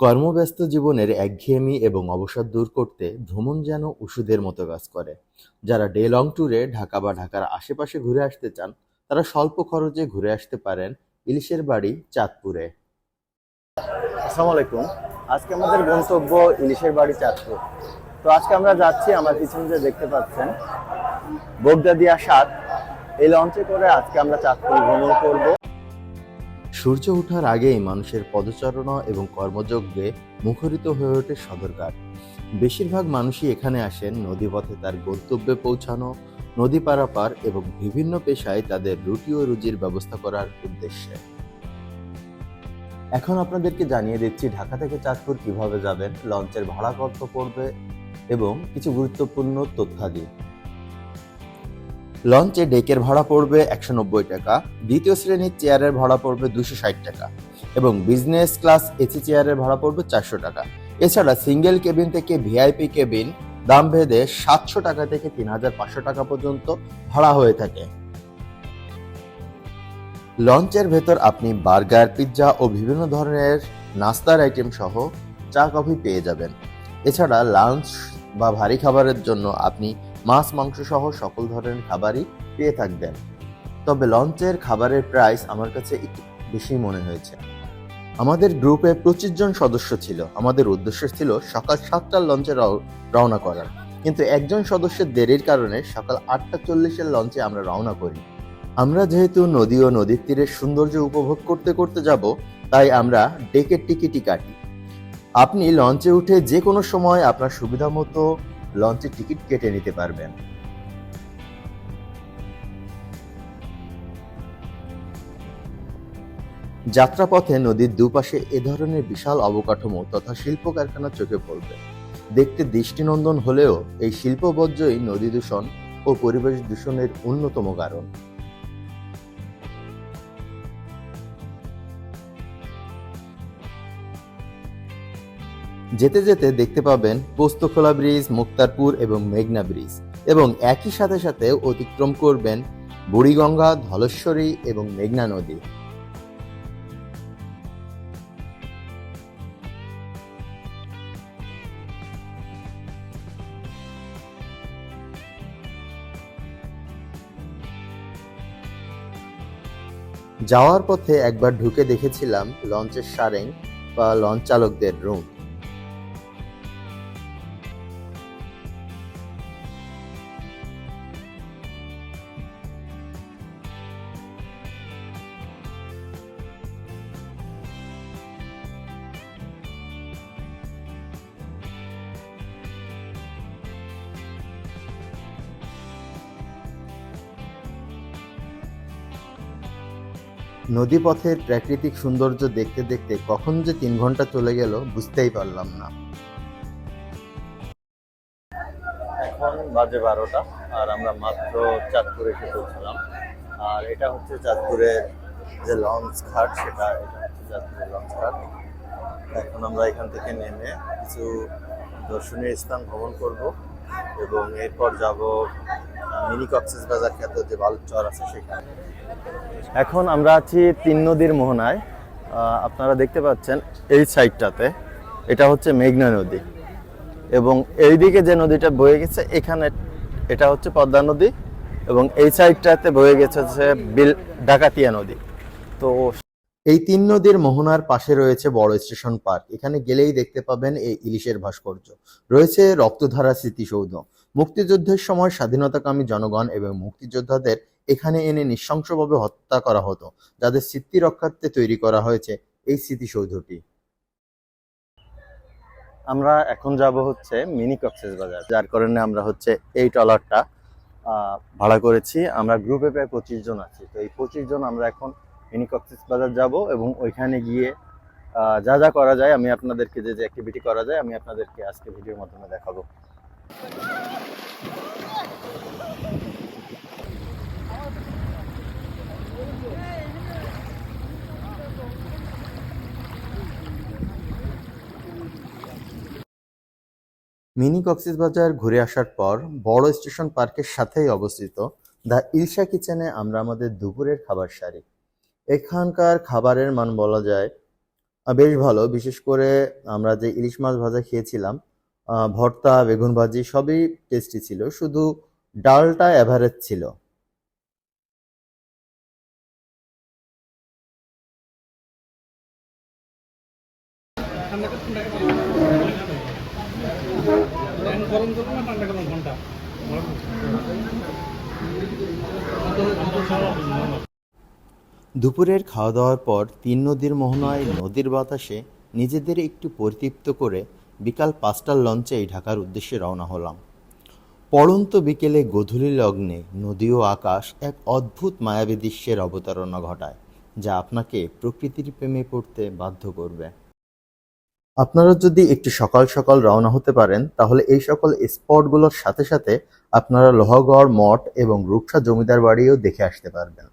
কর্মব্যস্ত জীবনের একঘেয়েমি এবং অবসাদ দূর করতে ভ্রমণ যেন ওষুধের মতো কাজ করে। যারা ডে লং ট্যুরে ঢাকা বা ঢাকার আশেপাশে ঘুরে আসতে চান, তারা স্বল্প খরচে ঘুরে আসতে পারেন ইলিশের বাড়ি চাঁদপুরে। আসসালামু আলাইকুম। আজকে আমাদের গন্তব্য ইলিশের বাড়ি চাঁদপুর। তো আজকে আমরা যাচ্ছি, আমার পিছনে যে দেখতে পাচ্ছেন, বগদাদিয়া সাত। এই লঞ্চে করে আজকে আমরা চাঁদপুর ভ্রমণ করব। সূর্য ওঠার আগেই মানুষের পদচারণা এবং কর্মযজ্ঞে মুখরিত হয়ে ওঠে সদরঘাট। বেশিরভাগ মানুষই এখানে আসেন নদীপথে তার গন্তব্যে পৌঁছানো, নদী পারাপার এবং বিভিন্ন পেশায় তাদের রুটি ও রুজির ব্যবস্থা করার উদ্দেশ্যে। এখন আপনাদেরকে জানিয়ে দিচ্ছি ঢাকা থেকে চাঁদপুর কীভাবে যাবেন, লঞ্চের ভাড়া কত পড়বে এবং কিছু গুরুত্বপূর্ণ তথ্যাদি। লঞ্চে ডেকের ভাড়া পড়বে একশো নব্বই টাকা, দ্বিতীয় শ্রেণির চেয়ারের ভাড়া পড়বে দুশো ষাট টাকা এবং বিজনেস ক্লাস এসি চেয়ারের ভাড়া পড়বে চারশো টাকা। এছাড়া সিঙ্গেল কেবিন থেকে ভিআইপি কেবিন দাম ভেদে সাতশো টাকা থেকে তিন হাজার পাঁচশো টাকা পর্যন্ত ভাড়া হয়ে থাকে। লঞ্চের ভেতর আপনি বার্গার, পিৎজা ও বিভিন্ন ধরনের নাস্তার আইটেম সহ চা, কফি পেয়ে যাবেন। এছাড়া লাঞ্চ বা ভারী খাবারের জন্য আপনি মাছ মাংস সহ সকল ধরনের খাবারই পেয়ে থাকবেন। তবে লঞ্চের খাবারের প্রাইস আমার কাছে একটু বেশি মনে হয়েছে। আমাদের গ্রুপে পঁচিশ জন সদস্য ছিল। আমাদের উদ্দেশ্য ছিল সকাল সাতটার লঞ্চে রও- রওনা করার কিন্তু একজন সদস্যের দেরির কারণে সকাল আটটা চল্লিশের লঞ্চে আমরা রওনা করি। আমরা যেহেতু নদী ও নদীর তীরের সৌন্দর্য উপভোগ করতে করতে যাব, তাই আমরা ডেকের টিকিটই কাটি। আপনি লঞ্চে উঠে যে কোনো সময় আপনার সুবিধা মতো লঞ্চের টিকিট কেটে নিতে পারবেন। যাত্রাপথে নদীর দুপাশে এ ধরনের বিশাল অবকাঠামো তথা শিল্প কারখানা চোখে পড়বে। দেখতে দৃষ্টিনন্দন হলেও এই শিল্প শিল্পবর্জ্যই নদী দূষণ ও পরিবেশ দূষণের অন্যতম কারণ। যেতে যেতে দেখতে পাবেন পোস্তখোলা ব্রিজ, মুক্তারপুর এবং মেঘনা ব্রিজ এবং একই সাথে সাথে অতিক্রম করবেন বুড়িগঙ্গা, ধলেশ্বরী এবং মেঘনা নদী। যাওয়ার পথে একবার ঢুকে দেখেছিলাম লঞ্চের সারেং বা লঞ্চ চালকদের রুম। নদীপথের প্রাকৃতিক সৌন্দর্য দেখতে দেখতে কখন যে তিন ঘণ্টা চলে গেল বুঝতেই পারলাম না। এখন বাজে বারোটা আর আমরা মাত্র চাঁদপুর এসে পৌঁছলাম। আর এটা হচ্ছে চাঁদপুরের যে লঞ্চ ঘাট, সেটা এটা হচ্ছে চাঁদপুরের লঞ্চ ঘাট। এখন আমরা এখান থেকে নেমে কিছু দর্শনীয় স্থান ভ্রমণ করব এবং এরপর যাব মিনি কক্সেস বাজার খ্যাত যে আছে সেখানে। এখন আমরা আছি তিন নদীর মোহনায়। আপনারা দেখতে পাচ্ছেন এই সাইডটাতে। এটা হচ্ছে মেঘনা নদী। এবং এইদিকে যে নদীটা বয়ে গেছে, এখানে এটা হচ্ছে পদ্মা নদী। এবং এই সাইডটাতে বয়ে গেছে হচ্ছে বিল ডাকাতিয়া নদী। তো এই তিন নদীর মোহনার পাশে রয়েছে বড় স্টেশন পার্ক। এখানে গেলেই দেখতে পাবেন এই ইলিশের ভাস্কর্য। রয়েছে রক্তধারা স্মৃতিসৌধ। মুক্তিযুদ্ধের সময় স্বাধীনতাকামী জনগণ এবং মুক্তিযোদ্ধাদের এখানে এনে নৃশংসভাবে হত্যা করা হতো, যাদের স্মৃতি রক্ষার্থে তৈরি করা হয়েছে এই স্মৃতিসৌধটি। আমরা এখন যাব হচ্ছে মিনি কক্সেস বাজার, যার কারণে আমরা হচ্ছে এই ট্রলারটা ভাড়া করেছি। আমরা গ্রুপে প্রায় পঁচিশ জন আছি। তো এই পঁচিশ জন আমরা এখন মিনি কক্সেস বাজার যাব এবং ওইখানে গিয়ে যা যা করা যায়, আমি আপনাদেরকে যে যে অ্যাক্টিভিটি করা যায়, আমি আপনাদেরকে আজকে ভিডিওর মাধ্যমে দেখাবো। মিনি কক্সবাজার ঘুরে আসার পর বড় স্টেশন পার্কের সাথেই অবস্থিত দ্য ইলশা কিচেনে আমরা আমাদের দুপুরের খাবার সারি। এখানকার খাবারের মান বলা যায় বেশ ভালো। বিশেষ করে আমরা যে ইলিশ মাছ ভাজা খেয়েছিলাম ভর্তা, বেগুন ভাজি, সবই টেস্টি ছিল। শুধু ডালটা এভারেজ ছিল। দুপুরের খাওয়া দাওয়ার পর তিন নদীর মোহনায় নদীর বাতাসে নিজেদের একটু পরিতৃপ্ত করে বিকাল পাঁচটার লঞ্চেই ঢাকার উদ্দেশ্যে রওনা হলাম। পড়ন্ত বিকেলে গধূলি লগ্নে নদী ও আকাশ এক অদ্ভুত মায়াবী দৃশ্যের অবতারণা ঘটায়, যা আপনাকে প্রকৃতির প্রেমে পড়তে বাধ্য করবে। আপনারা যদি একটি সকাল সকাল রওনা হতে পারেন, তাহলে এই সকল স্পটগুলোর সাথে সাথে আপনারা লোহাগড় মঠ এবং রূপসা জমিদার বাড়িও দেখে আসতে পারবেন।